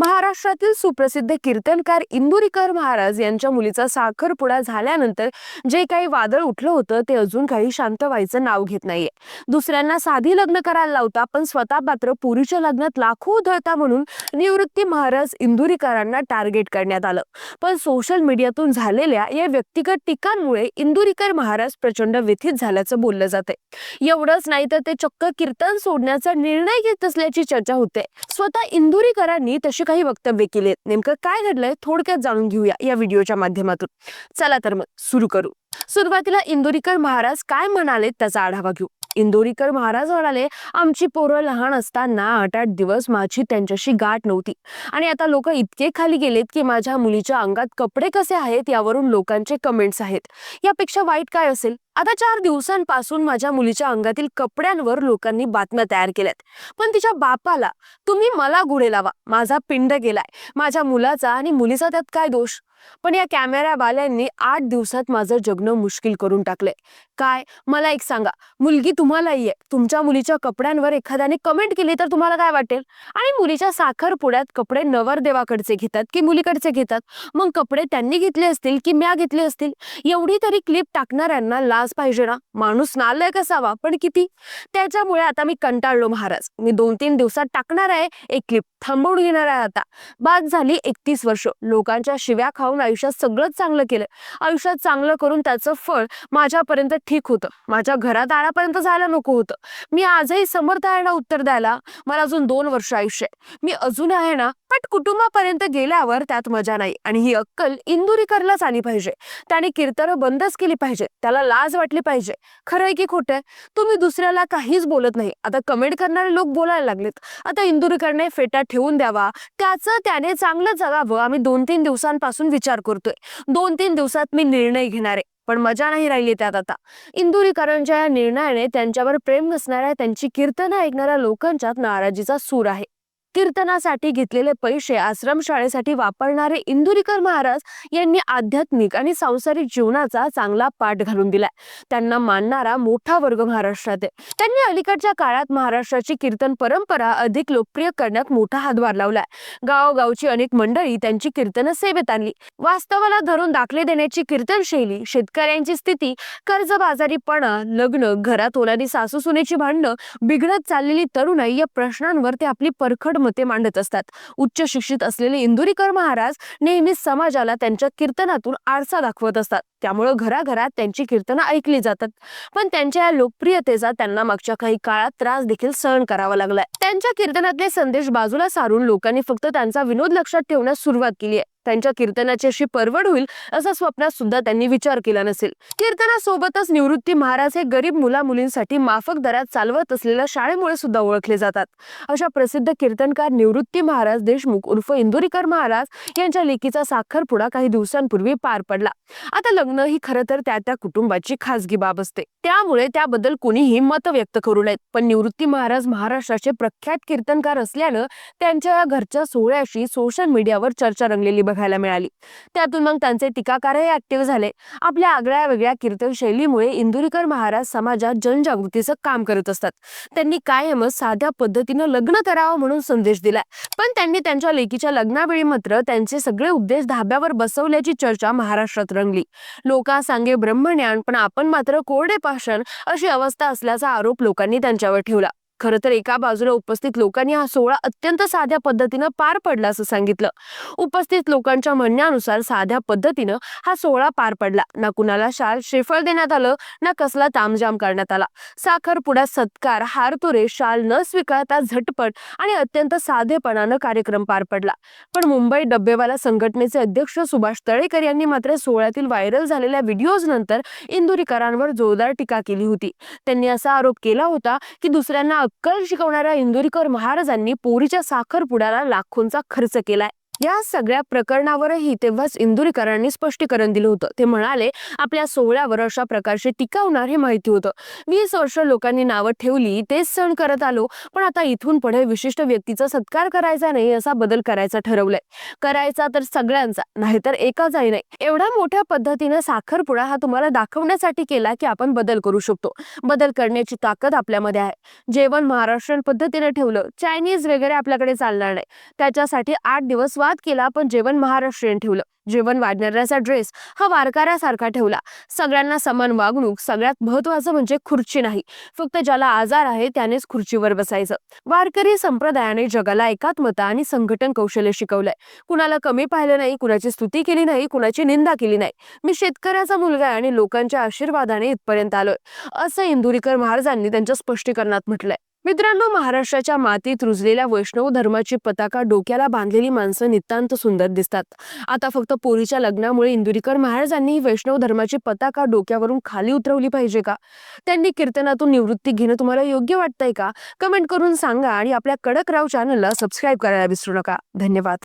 महाराष्ट्रातील सुप्रसिद्ध कीर्तनकार इंदुरीकर महाराज यांच्या मुलीचा साखरपुडा झाल्यानंतर जे काही वादळ उठलं होतं ते अजून काही शांत व्हायचं नाव घेत नाहीये. दुसऱ्यांना साधी लग्न करायला लावता पण स्वतः मात्र पुरीच्या लग्नात लाखो उधळता म्हणून निवृत्ती महाराज इंदुरीकरांना टार्गेट करण्यात आलं. पण सोशल मीडियातून झालेल्या या व्यक्तिगत टीकांमुळे इंदुरीकर महाराज प्रचंड व्यथित झाल्याचं बोललं जाते एवढंच नाही तर ते चक्क कीर्तन सोडण्याचा निर्णय घेत असल्याची चर्चा होते. स्वतः इंदुरीकरांनी तशी काही वक्तव्य केले नेमकं काय घडलंय थोडक्यात जाणून घेऊया या व्हिडिओच्या माध्यमातून. चला तर मग सुरू करू. सुरुवातीला इंदोरीकर महाराज काय म्हणाले त्याचा आढावा घेऊ. इंदोरीकर महाराज म्हणाले आमची पोरं लहान असताना आठ आठ दिवस माझी त्यांच्याशी गाठ नव्हती. आणि आता लोक इतके खाली गेलेत की माझ्या मुलीच्या अंगात कपडे कसे आहेत यावरून लोकांचे कमेंट्स आहेत. यापेक्षा वाईट काय असेल? आता चार दिवसांपासून माझ्या मुलीच्या अंगातील कपड्यांवर लोकांनी बातम्या तयार केल्यात. पण तिच्या बापाला तुम्ही मला गुढे लावा. माझा पिंड गेलाय. माझ्या मुलाचा आणि मुलीचा त्यात काय दोष? पण या कॅमेरावाल्यांनी आठ दिवसात माझं जगणं मुश्किल करून टाकलंय. काय? मला एक सांगा. मुलगी तुम्हालाही आहे. तुमच्या मुलीच्या कपड्यांवर एखाद्याने कमेंट केली तर तुम्हाला काय वाटेल? आणि मुलीच्या साखरपुड्यात कपडे नवरदेवाकडचे घेतात की मुलीकडचे घेतात? मग कपडे त्यांनी घेतले असतील की म्या घेतले असतील? एवढी तरी क्लिप टाकणाऱ्यांना लाज पाहिजे ना? माणूस नालायक असावा पण किती? त्याच्यामुळे आता मी कंटाळलो महाराज. मी दोन तीन दिवसात टाकणार आहे एक क्लिप थांबवून घेणार आहे आता. बाद झाली एकतीस वर्ष. लोकांच्या शिव्या खाऊन आयुष्यात सगळंच चांगलं केलं. आयुष्यात चांगलं करून त्याचं फळ माझ्यापर्यंत ठीक होतं. माझ्या घरात आळापर्यंत जायला नको होतं. मी आजही समर्थ आहे ना उत्तर द्यायला? मला अजून दोन वर्ष आयुष्य आहे. मी अजून आहे ना पण कुटुंबापर्यंत गेल्यावर त्यात मजा नाही. आणि ही अक्कल इंदुरीकरलाच आली पाहिजे. त्याने कीर्तन बंदच केली पाहिजे. त्याला लाज वाटली पाहिजे. खरं आहे की खोटं आहे तुम्ही दुसऱ्याला काहीच बोलत नाही. आता कमेंट करणारे लोक बोलायला लागलेत. आता इंदुरीकरने फेटा ठेवून द्यावा. त्याचं त्याने चांगलं जगावं. आम्ही दोन तीन दिवसांपासून विचार करतोय. दोन तीन दिवसात मी निर्णय घेणार. आहे पण मजा नाही राहिली त्यात आता. इंदुरीकरांच्या या निर्णयाने त्यांच्यावर प्रेम नसणाऱ्या त्यांची कीर्तनं ऐकणाऱ्या लोकांच्यात नाराजीचा सूर आहे. कीर्तनासाठी घेतलेले पैसे आश्रमशाळेसाठी वापरणारे इंदुरीकर महाराज यांनी आध्यात्मिक आणि सांसारिक जीवनाचा चांगला पाठ घालून दिलाय. त्यांना मानणारा मोठा वर्ग महाराष्ट्रात आहे. त्यांनी अलीकडच्या काळात महाराष्ट्राची कीर्तन परंपरा अधिक लोकप्रिय करण्यात मोठा हातभार लावलाय. गावोगावची अनेक मंडळी त्यांची कीर्तन सेवेत आणली. वास्तवाला धरून दाखले देण्याची कीर्तन शैली शेतकऱ्यांची स्थिती कर्जबाजारीपणा लग्न घरात होणारी सासू सुनेची भांडणं बिघडत चाललेली तरुणाई या प्रश्नांवर ते आपली परखड मते मांडत असतात. उच्च शिक्षित असलेले इंदुरीकर महाराज नेहमीच समाजाला त्यांच्या कीर्तनातून आरसा दाखवत असतात. त्यामुळे घराघरात त्यांची कीर्तनं ऐकली जातात. पण त्यांच्या या लोकप्रियतेचा त्यांना मागच्या काही काळात त्रास देखील सहन करावा लागलाय. त्यांच्या कीर्तनातले संदेश बाजूला सारून लोकांनी फक्त त्यांचा विनोद लक्षात ठेवण्यास सुरुवात केली आहे. त्यांच्या कीर्तनाची अशी परवड होईल असा स्वप्नात सुद्धा त्यांनी विचार केला नसेल. कीर्तनासोबतच निवृत्ती महाराज हे गरीब मुला मुलींसाठी माफक दरात चालवत असलेल्या शाळेमुळे सुद्धा ओळखले जातात. अशा प्रसिद्ध कीर्तनकार निवृत्ती महाराज देशमुख उर्फ इंदुरीकर महाराज यांच्या लेकीचा साखरपुडा काही दिवसांपूर्वी पार पडला. आता लग्न ही खरं तर त्या त्या कुटुंबाची खासगी बाब असते. त्यामुळे त्याबद्दल कोणीही मत व्यक्त करू नयेत. पण निवृत्ती महाराज महाराष्ट्राचे प्रख्यात कीर्तनकार असल्यानं त्यांच्या या घरच्या सोहळ्याशी सोशल मीडियावर चर्चा रंगलेली बघायला मिळाली. त्यातून मग त्यांचे टीकाकारही ऍक्टिव्ह झाले. आपल्या आगळ्या वेगळ्या कीर्तन शैलीमुळे इंदुरीकर महाराज समाजात जनजागृतीचं काम करत असतात. त्यांनी कायमच साध्या पद्धतीनं लग्न करावं म्हणून संदेश दिलाय. पण त्यांनी त्यांच्या लेकीच्या लग्नावेळी मात्र त्यांचे सगळे उपदेश धाब्यावर बसवल्याची चर्चा महाराष्ट्रात रंगली. लोका सांगे ब्रह्मज्ञान पण आपण मात्र कोरडे पाषाण अशी अवस्था असल्याचा आरोप लोकांनी त्यांच्यावर ठेवला. खरं तर एका बाजूला उपस्थित लोकांनी हा सोहळा अत्यंत साध्या पद्धतीनं पार पडला असं सांगितलं. उपस्थित लोकांच्या म्हणण्यानुसार साध्या पद्धतीनं हा सोहळा पार पडला. ना कुणाला शाल श्रीफळ देण्यात आलं ना कसला तामजाम करण्यात आला. साखरपुडा सत्कार हारतुरे शाल न स्वीकारता झटपट आणि अत्यंत साधेपणानं कार्यक्रम पार पडला. पण मुंबई डब्बेवाला संघटनेचे अध्यक्ष सुभाष तळेकर यांनी मात्र सोहळ्यातील व्हायरल झालेल्या व्हिडिओज नंतर इंदुरीकरांवर जोरदार टीका केली होती. त्यांनी असा आरोप केला होता की दुसऱ्यांना अक्कल शिकवणाऱ्या इंदुरीकर महाराजांनी पोरीच्या साखरपुड्याला लाखोंचा खर्च केलाय. या सगळ्या प्रकरणावरही तेव्हाच इंदुरीकरांनी स्पष्टीकरण दिलं होतं. ते म्हणाले आपल्या सोहळ्यावर अशा प्रकारची टीका होणार हे माहिती होतं. वीस वर्ष लोकांनी नावं ठेवली तेच सण करत आलो पण आता इथून पुढे विशिष्ट व्यक्तीचा सत्कार करायचा नाही असा बदल करायचा ठरवलाय. करायचा तर सगळ्यांचा नाहीतर एकाचाही नाही एवढ्या मोठ्या पद्धतीनं साखरपुडा हा तुम्हाला दाखवण्यासाठी केला की आपण बदल करू शकतो. बदल करण्याची ताकद आपल्यामध्ये आहे. जेवण महाराष्ट्रीयन पद्धतीने ठेवलं चायनीज वगैरे आपल्याकडे चालणार नाही. त्याच्यासाठी आठ दिवस वाद केला पण जेवण महाराष्ट्रीयन ठेवलं. जेवण वाढणाऱ्याचा ड्रेस हा वारकऱ्यासारखा ठेवला. सगळ्यांना समान वागणूक सगळ्यात महत्वाचं म्हणजे खुर्ची नाही. फक्त ज्याला आजार आहे त्यानेच खुर्चीवर बसायचं. वारकरी संप्रदायाने जगाला एकात्मता आणि संघटन कौशल्य शिकवलंय. कुणाला कमी पाहिलं नाही कुणाची स्तुती केली नाही कुणाची निंदा केली नाही. मी शेतकऱ्याचा मुलगा आहे आणि लोकांच्या आशीर्वादाने इथपर्यंत आलोय. असं इंदुरीकर महाराजांनी त्यांच्या स्पष्टीकरणात म्हटलंय. मित्रांनो महाराष्ट्राच्या मातीत रुजलेल्या वैष्णव धर्माची पताका डोक्याला बांधलेली माणसं नितांत सुंदर दिसतात. आता फक्त पोरीच्या लग्नामुळे इंदुरीकर महाराजांनी वैष्णव धर्माची पताका डोक्यावरून खाली उतरवली पाहिजे का? त्यांनी कीर्तनातून निवृत्ती घेणं तुम्हाला योग्य वाटतंय का? कमेंट करून सांगा आणि आपल्या कडक राव चॅनलला सबस्क्राईब करायला विसरू नका. धन्यवाद.